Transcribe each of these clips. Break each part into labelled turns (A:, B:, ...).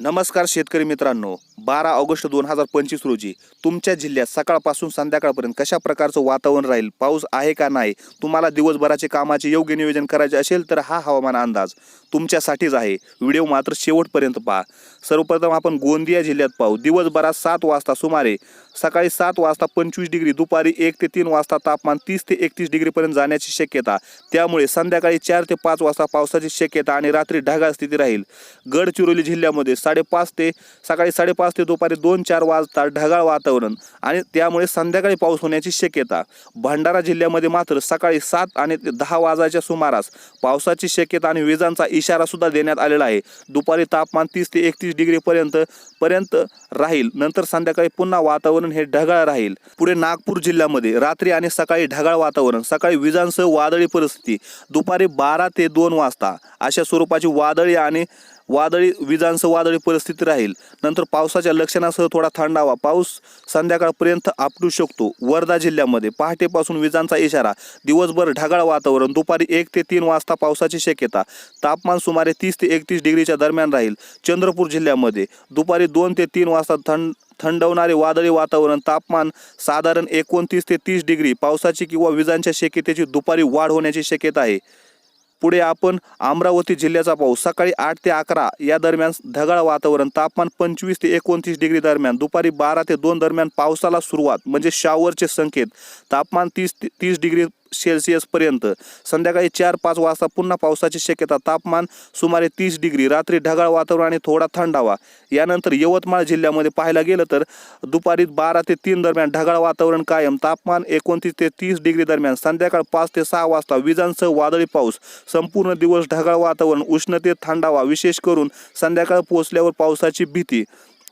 A: नमस्कार शेतकरी मित्रांनो. बारा ऑगस्ट दोन हजार पंचवीस रोजी तुमच्या जिल्ह्यात सकाळपासून संध्याकाळपर्यंत कशा प्रकारचं वातावरण राहील पाऊस आहे का नाही तुम्हाला दिवसभराचे कामाचे योग्य नियोजन करायचे असेल तर हा हवामान अंदाज तुमच्यासाठीच आहे. व्हिडिओ मात्र शेवटपर्यंत पहा. सर्वप्रथम आपण गोंदिया जिल्ह्यात पाहू. दिवसभरात सात वाजता सुमारे सकाळी सात वाजता पंचवीस डिग्री दुपारी एक ते तीन वाजता तापमान तीस ते एकतीस डिग्रीपर्यंत जाण्याची शक्यता. त्यामुळे संध्याकाळी चार ते पाच वाजता पावसाची शक्यता आणि रात्री ढगाळ स्थिती राहील. गडचिरोली जिल्ह्यामध्ये साडेपाच ते सकाळी साडेपाच ते दुपारी दोन चार वाजता ढगाळ वातावरण आणि त्यामुळे संध्याकाळी पाऊस होण्याची शक्यता. भंडारा जिल्ह्यामध्ये मात्र सकाळी सात आणि दहा वाजायच्या सुमारास पावसाची शक्यता आणि विजांचा इशारा सुद्धा देण्यात आलेला आहे. दुपारी तापमान तीस ते एकतीस डिग्रीपर्यंत पर्यंत राहील. नंतर संध्याकाळी पुन्हा वातावरण हे ढगाळ राहील. पुढे नागपूर जिल्ह्यामध्ये रात्री आणि सकाळी ढगाळ वातावरण सकाळी विजांसह वादळी परिस्थिती दुपारी बारा ते दोन वाजता अशा स्वरूपाची वादळी आणि वादळी विजांसह वादळी परिस्थिती राहील. नंतर पावसाच्या लक्षणासह थोडा थंडावा पाऊस संध्याकाळपर्यंत आपटू शकतो. वर्धा जिल्ह्यामध्ये पहाटेपासून विजांचा इशारा. दिवसभर ढगाळ वातावरण. दुपारी एक ते तीन वाजता पावसाची शक्यता. तापमान सुमारे तीस ते एकतीस डिग्रीच्या दरम्यान राहील. चंद्रपूर जिल्ह्यामध्ये दुपारी दोन ते तीन वाजता थंड थंडवणारे वादळी वातावरण. तापमान साधारण एकोणतीस ते तीस डिग्री. पावसाची किंवा विजांच्या शक्यतेची दुपारी वाढ होण्याची शक्यता आहे. पुढे आपण अमरावती जिल्ह्याचा पाऊस सकाळी आठ ते अकरा या दरम्यान ढगाळ वातावरण तापमान पंचवीस ते एकोणतीस डिग्री दरम्यान दुपारी बारा ते दोन दरम्यान पावसाला सुरुवात म्हणजे शावरचे संकेत. तापमान तीस ते तीस डिग्री सेल्सिअस पर्यंत. संध्याकाळी चार पाच वाजता पुन्हा पावसाची शक्यता. तापमान सुमारे तीस डिग्री रात्री ढगाळ वातावरण आणि थोडा थंडावा. यानंतर यवतमाळ जिल्ह्यामध्ये पाहायला गेलं तर दुपारी बारा ते तीन दरम्यान ढगाळ वातावरण कायम. तापमान एकोणतीस ते तीस डिग्री दरम्यान. संध्याकाळ पाच ते सहा वाजता विजांसह वादळी पाऊस. संपूर्ण दिवस ढगाळ वातावरण उष्णतेत थंडावा. विशेष करून संध्याकाळ पोहोचल्यावर पावसाची भीती.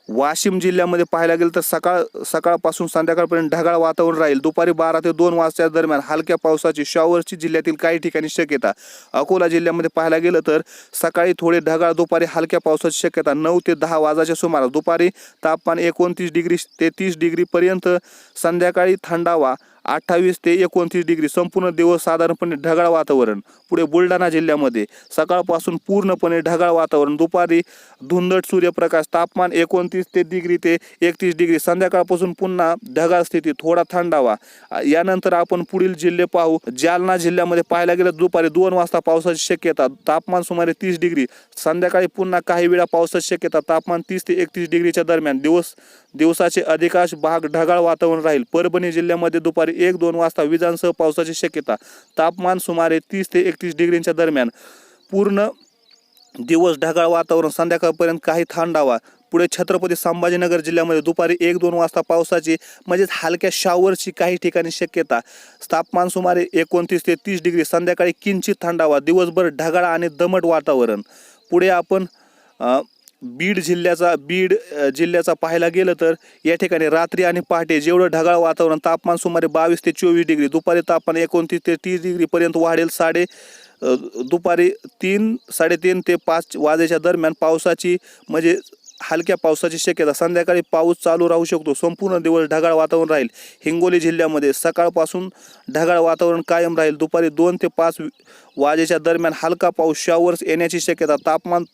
A: वाशिम जिल्ह्यामध्ये पाहायला गेलं तर सकाळ सकाळपासून संध्याकाळपर्यंत ढगाळ वातावरण राहील. दुपारी बारा ते दोन वाजता दरम्यान हलक्या पावसाची शॉवरची जिल्ह्यातील काही ठिकाणी शक्यता. अकोला जिल्ह्यामध्ये पाहायला गेलं तर सकाळी थोडे ढगाळ दुपारी हलक्या पावसाची शक्यता नऊ ते दहा वाजाच्या सुमारास. दुपारी तापमान एकोणतीस डिग्री ते तीस डिग्रीपर्यंत संध्याकाळी थंडावा अठ्ठावीस ते एकोणतीस डिग्री. संपूर्ण दिवस साधारणपणे ढगाळ वातावरण. पुढे बुलढाणा जिल्ह्यामध्ये सकाळपासून पूर्णपणे ढगाळ वातावरण. दुपारी धुंदट सूर्यप्रकाश तापमान एकोणतीस ते डिग्री ते एकतीस डिग्री. संध्याकाळपासून पुन्हा ढगाळ स्थिती थोडा थंडावा यानंतर आपण पुढील जिल्हे पाहू. जालना जिल्ह्यामध्ये पाहायला गेलं दुपारी दोन वाजता पावसाची शक्यता तापमान सुमारे तीस डिग्री. संध्याकाळी पुन्हा काही वेळा पावसाची शक्यता तापमान तीस ते एकतीस डिग्रीच्या दरम्यान. दिवस दिवसाचे अधिकांश भाग ढगाळ वातावरण राहील. परभणी जिल्ह्यामध्ये दुपारी एक दोन वाजता विजांसह पावसाची शक्यता. तापमान सुमारे तीस ते एकतीस डिग्रींच्या दरम्यान. पूर्ण दिवस ढगाळ वातावरण संध्याकाळपर्यंत काही थंडावा पुढे छत्रपती संभाजीनगर जिल्ह्यामध्ये दुपारी एक दोन वाजता पावसाची म्हणजेच हलक्या शावरची काही ठिकाणी शक्यता. तापमान सुमारे एकोणतीस ते तीस डिग्री संध्याकाळी किंचित थंडावा दिवसभर ढगाळ आणि दमट वातावरण. पुढे आपण बीड जिल्ह्याचा बीड जिल्ह्याचा पाहायला गेलं तर या ठिकाणी रात्री आणि पहाटे जेवढं ढगाळ वातावरण तापमान सुमारे बावीस ते चोवीस डिग्री दुपारी तापमान एकोणतीस ते तीस डिग्रीपर्यंत वाढेल. साडे दुपारी तीन साडेतीन ते पाच वाजेच्या दरम्यान पावसाची म्हणजे हलक्या पावसाची शक्यता. संध्याकाळी पाऊस चालू राहू शकतो. संपूर्ण दिवस ढगाळ वातावरण राहील. हिंगोली जिल्ह्यामध्ये सकाळपासून ढगाळ वातावरण कायम राहील. दुपारी दोन ते पाच वाजेच्या दरम्यान हलका पाऊस शॉवर्स येण्याची शक्यता. तापमान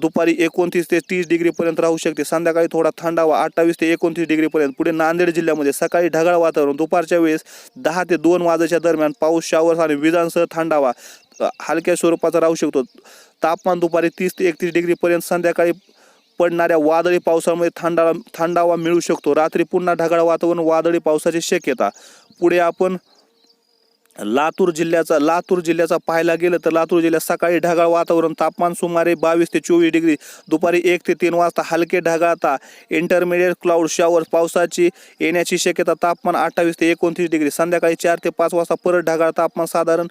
A: दुपारी एकोणतीस ते तीस डिग्रीपर्यंत राहू शकते. संध्याकाळी थोडा थंडावा अठ्ठावीस ते एकोणतीस डिग्रीपर्यंत. पुढे नांदेड जिल्ह्यामध्ये सकाळी ढगाळ वातावरण दुपारच्या वेळेस दहा ते दोन वाजेच्या दरम्यान पाऊस शावर्स आणि विजांसह थंडावा हलक्या स्वरूपाचा राहू शकतो. तापमान दुपारी तीस ते एकतीस डिग्रीपर्यंत संध्याकाळी पडणाऱ्या वादळी पावसामुळे थंडा थंडावा मिळू शकतो. रात्री पुन्हा ढगाळ वातावरण वादळी पावसाची शक्यता. पुढे आपण लातूर जिल्ह्याचा लातूर जिल्ह्याचा पाहायला गेलं तर लातूर जिल्ह्यात सकाळी ढगाळ वातावरण तापमान सुमारे बावीस ते चोवीस डिग्री दुपारी एक ते तीन वाजता हलके ढगाळता इंटरमिडिएट क्लाउड शॉवर पावसाची येण्याची शक्यता तापमान अठ्ठावीस ते एकोणतीस डिग्री संध्याकाळी चार ते पाच वाजता परत ढगाळ तापमान साधारण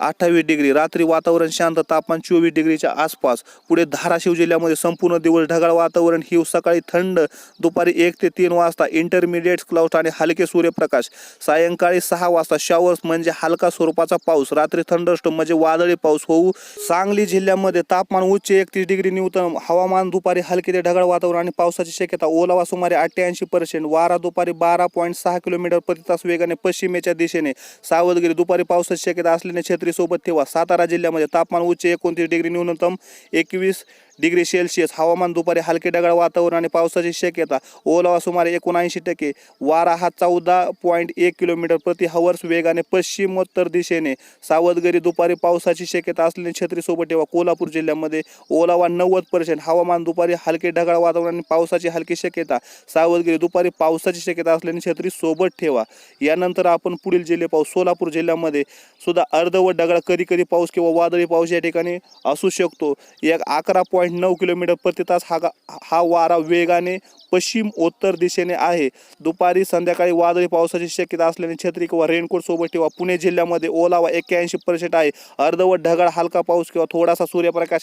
A: अठ्ठावीस डिग्री रात्री वातावरण शांत तापमान चोवीस डिग्रीच्या आसपास. पुढे धाराशिव जिल्ह्यामध्ये संपूर्ण दिवस ढगाळ वातावरण हिव सकाळी थंड दुपारी एक ते तीन वाजता इंटरमिडिएट क्लाउड आणि हलके सूर्यप्रकाश. सायंकाळी सहा वाजता शावर्स म्हणजे हलका स्वरूपाचा पाऊस रात्री थंडस्टोम म्हणजे वादळी पाऊस होऊ. सांगली जिल्ह्यामध्ये तापमान उच्च एकतीस डिग्री न्यूतम हवामान दुपारी हलके ते ढगाळ वातावरण आणि पावसाची शक्यता ओलावा सुमारे अठ्ठ्याऐंशी पर्सेंट वारा दुपारी बारा पॉईंट सहा किलोमीटर प्रति तास वेगाने पश्चिमेच्या दिशेने. सावधगिरी दुपारी पावसाची शक्यता असल्याने क्षेत्र सोबत ठेवा. सातारा जिल्ह्यामध्ये तापमान उच्च एकोणतीस डिग्री न्यूनतम एकवीस डिग्री सेल्सिअस हवामान दुपारी हलके ढगाळ वातावरण आणि पावसाची शक्यता. ओलावा सुमारे एकोणऐंशी टक्के. वारा हा चौदा पॉईंट एक किलोमीटर प्रति हवर्स वेगाने पश्चिमोत्तर दिशेने. सावधगिरी दुपारी पावसाची शक्यता असलेली छत्री सोबत ठेवा. कोल्हापूर जिल्ह्यामध्ये ओलावा नव्वद पर्सेंट हवामान दुपारी हलके ढगाळ वातावरण आणि पावसाची हलकी शक्यता. सावधगिरी दुपारी पावसाची शक्यता असल्याने छत्री सोबत ठेवा. यानंतर आपण पुढील जिल्हे पाहू. सोलापूर जिल्ह्यामध्ये सुद्धा अर्धवट ढगाळ कधी कधी पाऊस किंवा वादळी पाऊस या ठिकाणी असू शकतो. एक अकरा पॉईंट नऊ किलोमीटर प्रति तास हा गा- हा वारा वेगाने पश्चिम उत्तर दिशेने आहे. दुपारी संध्याकाळी वादळी पावसाची शक्यता असल्याने छत्री किंवा रेनकोट सोबत ठेवा. पुणे जिल्ह्यामध्ये ओलावा एक्क्याऐंशी पर्सेंट आहे. अर्धवट ढगाळ हलका पाऊस किंवा थोडासा सूर्यप्रकाश.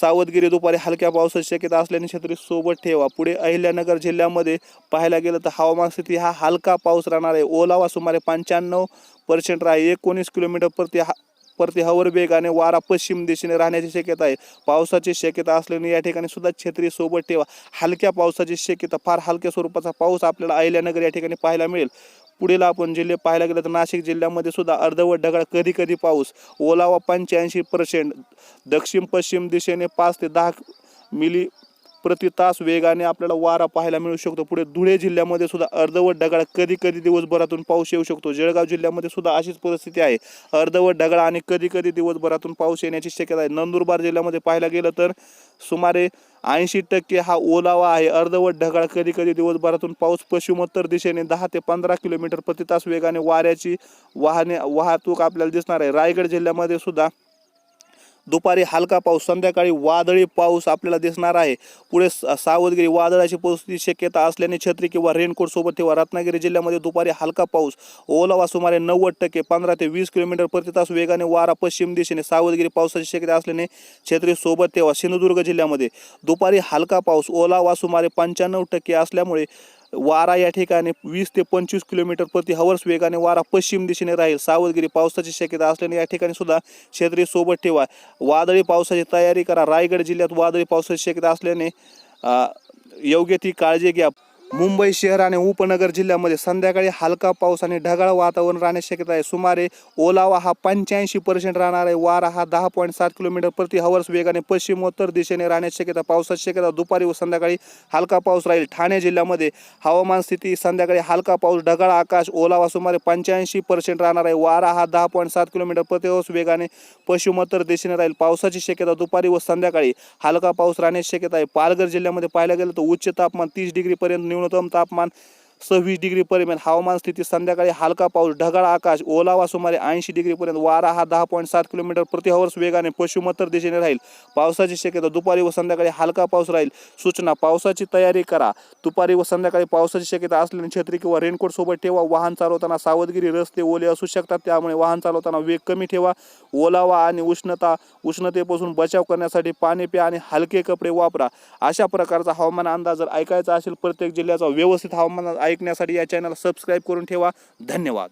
A: सावधगिरी दुपारी हलक्या पावसाची शक्यता असल्याने छत्री सोबत ठेवा. पुढे अहिल्यानगर जिल्ह्यामध्ये पाहायला गेलं तर हवामान स्थिती हा हलका पाऊस राहणार आहे. ओलावा सुमारे पंच्याण्णव पर्सेंट राहील. एकोणीस किलोमीटर प्रति हा परती हवर वेगाने वारा पश्चिम दिशेने राहण्याची शक्यता आहे. पावसाची शक्यता असल्याने या ठिकाणी सुद्धा छत्री सोबत ठेवा. हलक्या पावसाची शक्यता फार हलक्या स्वरूपाचा पाऊस आपल्याला अहिल्यानगर या ठिकाणी पाहायला मिळेल. पुढील आपण जिल्हे पाहायला गेलं तर नाशिक जिल्ह्यामध्ये सुद्धा अर्धवट ढगाळ कधी कधी पाऊस. ओलावा पंच्याऐंशी पर्सेंट दक्षिण पश्चिम दिशेने पाच ते दहा मिली प्रति तास वेगाने आपल्याला वारा पाहायला मिळू शकतो. पुढे धुळे जिल्ह्यामध्ये सुद्धा अर्धवट ढगाळ कधी कधी दिवसभरातून पाऊस येऊ शकतो. जळगाव जिल्ह्यामध्ये सुद्धा अशीच परिस्थिती आहे. अर्धवट ढगाळ आणि कधी कधी दिवसभरातून पाऊस येण्याची शक्यता आहे. नंदुरबार जिल्ह्यामध्ये पाहायला गेलं तर सुमारे ऐंशी टक्के हा ओलावा आहे. अर्धवट ढगाळ कधी कधी दिवसभरातून पाऊस पश्चिमोत्तर दिशेने दहा ते पंधरा किलोमीटर प्रति तास वेगाने वाऱ्याची वाहने वाहतूक आपल्याला दिसणार आहे. रायगड जिल्ह्यामध्ये सुद्धा दुपारी हलका पाऊस संध्याकाळी वादळी पाऊस आपल्याला दिसणार आहे. पुढे स- सावधगिरी वादळाची परिस्थिती शक्यता असल्याने छत्री किंवा रेनकोट सोबत ठेवा. रत्नागिरी जिल्ह्यामध्ये दुपारी हलका पाऊस ओलावा सुमारे नव्वद टक्के पंधरा ते वीस किलोमीटर प्रति तास वेगाने वारा पश्चिम दिशेने सावधगिरी पावसाची शक्यता असल्याने छत्री सोबत ठेवा. सिंधुदुर्ग जिल्ह्यामध्ये दुपारी हलका पाऊस ओलावा सुमारे पंच्याण्णव टक्के असल्यामुळे वारा या ठिकाणी वीस ते पंचवीस किलोमीटर प्रति हवर्स वेगाने वारा पश्चिम दिशेने राहील. सावधगिरी पावसाची शक्यता असल्याने या ठिकाणी सुद्धा क्षेत्रीय सोबत ठेवा. वादळी पावसाची तयारी करा. रायगड जिल्ह्यात वादळी पावसाची शक्यता असल्याने योग्य ती काळजी घ्या. मुंबई शहर आणि उपनगर जिल्ह्यामध्ये संध्याकाळी हलका पाऊस आणि ढगाळ वातावरण राहण्याची शक्यता आहे. सुमारे ओलावा हा पंच्याऐंशी पर्सेंट राहणार आहे. वारा हा दहा पॉईंट सात किलोमीटर प्रति हवर्स वेगाने पश्चिमोत्तर दिशेने राहण्याची शक्यता पावसाची शक्यता दुपारी व संध्याकाळी हलका पाऊस राहील. ठाणे जिल्ह्यामध्ये हवामान स्थिती संध्याकाळी हलका पाऊस ढगाळ आकाश ओलावा सुमारे पंच्याऐंशी पर्सेंट राहणार आहे. वारा हा दहा पॉईंट सात किलोमीटर प्रति हवर्स वेगाने पश्चिमोत्तर दिशेने राहील. पावसाची शक्यता दुपारी व संध्याकाळी हलका पाऊस राहण्याची शक्यता आहे. पालघर जिल्ह्यामध्ये पाहायला गेलं तर उच्च तापमान तीस डिग्रीपर्यंत न्यूनतम तापमान सव्वीस डिग्रीपर्यंत हवामान स्थिती संध्याकाळी हलका पाऊस ढगाळ आकाश ओलावा सुमारे ऐंशी डिग्रीपर्यंत वारा हा दहा पॉईंट सात किलोमीटर प्रति हवर्स वेगाने पश्चिमोत्तर दिशेने राहील. पावसाची शक्यता दुपारी व संध्याकाळी हलका पाऊस राहील. सूचना पावसाची तयारी करा. दुपारी व संध्याकाळी पावसाची शक्यता असल्याने छत्री किंवा रेनकोट सोबत ठेवा. वाहन चालवताना सावधगिरी रस्ते ओले असू शकतात त्यामुळे वाहन चालवताना वेग कमी ठेवा. ओलावा आणि उष्णता उष्णतेपासून बचाव करण्यासाठी पाणी प्या आणि हलके कपडे वापरा. अशा प्रकारचा हवामान अंदाज जर ऐकायचा असेल प्रत्येक जिल्ह्याचा व्यवस्थित हवामान ऐकण्यासाठी या चॅनलला सबस्क्राईब करून ठेवा. धन्यवाद.